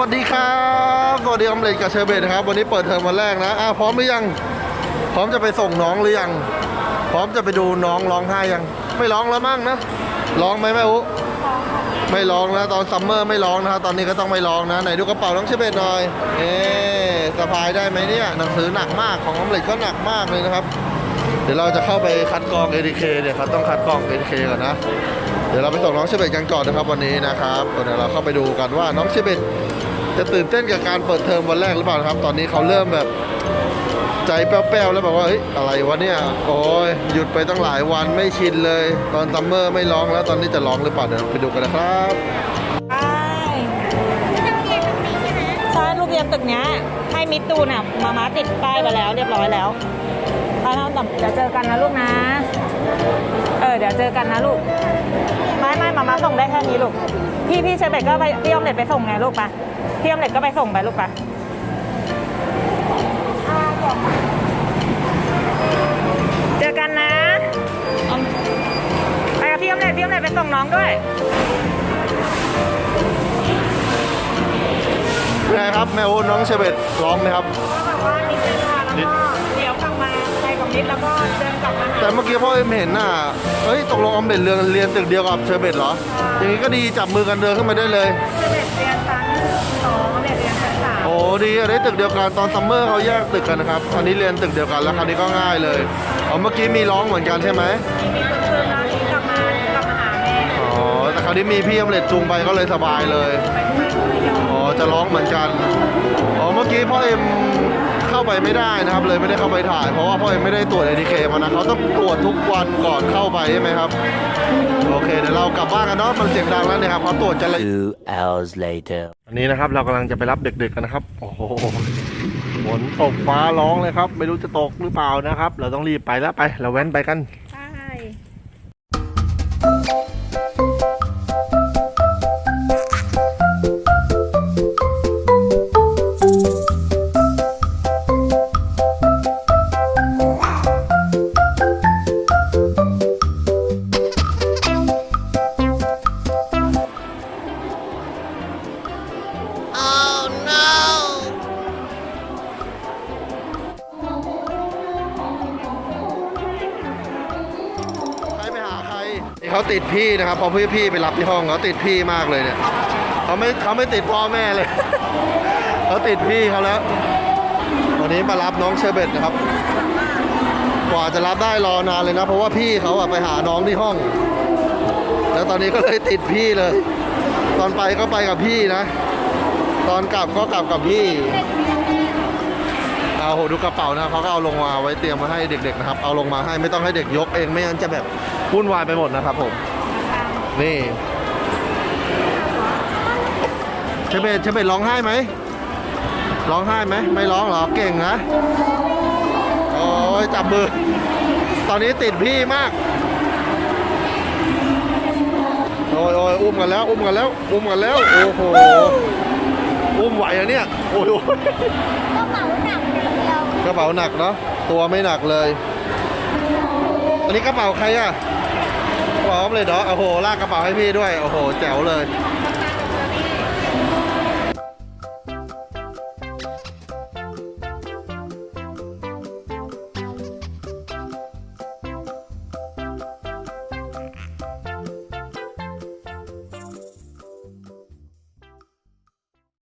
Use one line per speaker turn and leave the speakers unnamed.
วัสดีครับสวัสดีออมเล็ตกับเชอร์เบตนะครับ วันนี้เปิดเทอมวันแรกนะอ้าพร้อมหรือยัง พร้อมจะไปส่งน้องหรือยัง พร้อมจะไปดูน้องร้องไห้ยัง ไม่ร้องแล้วมั้งนะร้องไหมแม่อุไม่ร้องนะตอนซัมเมอร์ไม่ร้องนะตอนนี้ก็ต้องไม่ร้องนะไหนดูกระเป๋าน้องเชอร์เบตหน่อยเอ๊สะพายได้ไหมเนี่ยหนังสือหนักมากของออมเล็ตก็หนักมากเลยนะครับ เดี๋ยวเราจะเข้าไปคัดกรอง ATK เคเนี่ยครับต้องคัดกรอง ATK ก่อนนะเดี๋ยวเราไปส่งน้องเชเบตกันก่อนนะครับวันนี้นะครับเดี๋ยวเราเข้าไปดูกันว่าน้องเชเบต จะตื่นเต้นกับการเปิดเทอมวันแรกหรือเปล่าครับ ตอนนี้เขาเริ่มแบบใจแป้วๆแล้วแบบว่าเฮ้ยอะไรวะเนี่ย โอ้ยหยุดไปตั้งหลายวันไม่ชินเลย ตอนซัมเมอร์ไม่ร้องแล้วตอนนี้จะร้องหรือเปล่าเดี๋ยวไปดูกันนะครับ
ใช่ลูกเรียนตึกเนี้ยให้มิดดูน่ะมามาติดป้ายไปแล้ว เรียบร้อยแล้วไปแล้วเดี๋ยวเจอกันนะลูกนะ เออเดี๋ยวเจอกันนะลูก มามาส่งได้แค่นี้ลูก พี่พี่เชฟเบตก็ไปพี่ออมเล็ตไปส่งไงลูกปะพี่ออมเล็ตก็ไปส่งไปลูกปะเจอกันนะไปกับพี่ออมเล็ตพี่ออมเล็ตไปส่งน้องด้วย
ไงครับแม่โอ้น้องเชเบตร้องไหมครับ
ก็แบบว่านิดนึงค่ะแล้วก็เดี๋ยวกลับมาไปกับนิดแล้วก็เดินกลับมาหา
แต่เมื่อกี้พ่อเอ็มเห็นน่ะเฮ้ยตกลงออมเล็ตเรียนเรียนตึกเดียวกับเชเบตเหรอ อย่างนี้ก็ดีจับมือกันเดินขึ้นมาได้เลย
เด็กเรียนชั้นสองเด็กเรียนชั้นสาม
โอ้ดีอะได้ตึกเดียวกันตอนซัมเมอร์เขาแยกตึกกันนะครับ อันนี้เรียนตึกเดียวกันแล้วคราวนี้ก็ง่ายเลยอ๋อเมื่อกี้มีร้องเหมือนกันใช่ไหม
มีคนเชิญแล้ว
ราวนี้มีพี่อมเล็ตจูงไปก็เลยสบายเลย
ไปไประยอง
อ๋อ จะร้องเหมือนกัน อ๋อ เมื่อกี้พ่อเอ็มเข้าไปไม่ได้นะครับ เลยไม่ได้เข้าไปถ่าย เพราะว่าพ่อเอ็มไม่ได้ตรวจเอทีเคมานะเขาต้องตรวจทุกวันก่อนเข้าไปใช่ไหมครับ โอเค เดี๋ยวเรากลับบ้านกันเนาะ มันเสียงดังแล้วเนี่ยครับเขาตรวจจะละ
Two hours later.
อันนี้นะครับเรากำลังจะไปรับเด็กๆกันนะครับ โอ้โห ฝนตกฟ้าร้องเลยครับ ไม่รู้จะตกหรือเปล่านะครับ เราต้องรีบไปแล้วไป เราแว้นไปกัน เขาติดพี่นะครับพอพี่พี่ไปรับที่ห้องเขาติดพี่มากเลยเนี่ยเขาไม่เขาไม่ติดพ่อแม่เลยเขาติดพี่เขาแล้ว วันนี้มารับน้องเชอร์เบตนะครับ กว่าจะรับได้รอนานเลยนะ เพราะว่าพี่เขาอะไปหาน้องที่ห้อง แล้วตอนนี้ก็เลยติดพี่เลย ตอนไปก็ไปกับพี่นะ ตอนกลับก็กลับกับพี่ เอาดูกระเป๋านะครับเขาก็เอาลงมาไว้เตรียมมาให้เด็กๆนะครับ เอาลงมาให้ไม่ต้องให้เด็กยกเองไม่งั้นจะแบบวุ่นวายไปหมดนะครับผมนี่เชเบตเชเบตร้องไห้ไหมร้องไห้ไหมไม่ร้องหรอเก่งนะโอ้ยจับมือตอนนี้ติดพี่มากโอ้ยโอ้ยอุ้มกันแล้ว อุ้มกันแล้ว อุ้มกันแล้ว โอ้โห อุ้มไหวอะเนี่ย โอ้ย
กระเป๋า ก
ระเป๋าหนักเนาะตัวไม่หนักเลย อันนี้กระเป๋าใครอะกระเป๋าอมเลยเนาะโอ้โหลากกระเป๋าให้พี่ด้วย โอ้โห แจ๋วเลย